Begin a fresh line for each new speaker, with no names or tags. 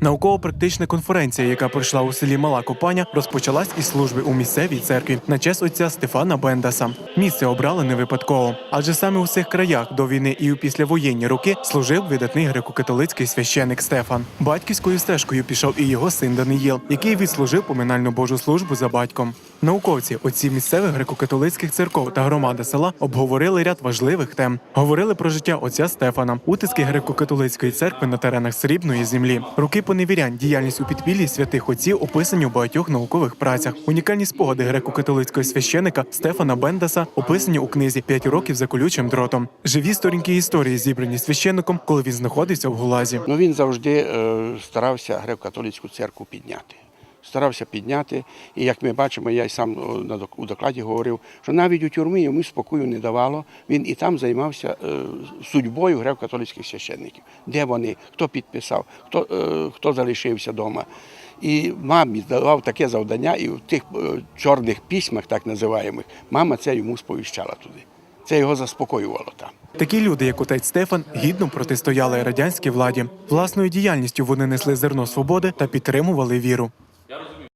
Науково-практична конференція, яка пройшла у селі Мала Копаня, розпочалась із служби у місцевій церкві на честь отця Стефана Бендаса. Місце обрали не випадково, адже саме у цих краях до війни і у післявоєнні роки служив видатний греко-католицький священик Стефан. Батьківською стежкою пішов і його син Даниїл, який відслужив поминальну Божу службу за батьком. Науковці, отці місцевих греко-католицьких церков та громади села обговорили ряд важливих тем. Говорили про життя отця Стефана, утиски греко-католицької церкви на теренах срібної землі, руки поневірянь, діяльність у підпіллі святих отців описані у багатьох наукових працях. Унікальні спогади греко-католицького священика Стефана Бендаса описані у книзі «П'ять років за колючим дротом. Живі сторінки історії зібрані священником, коли він знаходився в гулазі.
Ну, він завжди е, старався греко-католицьку церкву підняти. Старався підняти, і як ми бачимо, я й сам у докладі говорив, що навіть у тюрмі йому спокою не давало. Він і там займався е, судьбою греко-католицьких священників. Де вони, хто підписав, хто, е, хто залишився вдома. І мамі давав таке завдання, і в тих е, чорних письмах, так називаємих, мама це йому сповіщала туди. Це його заспокоювало там.
Такі люди, як отець Стефан, гідно протистояли радянській владі. Власною діяльністю вони несли зерно свободи та підтримували віру.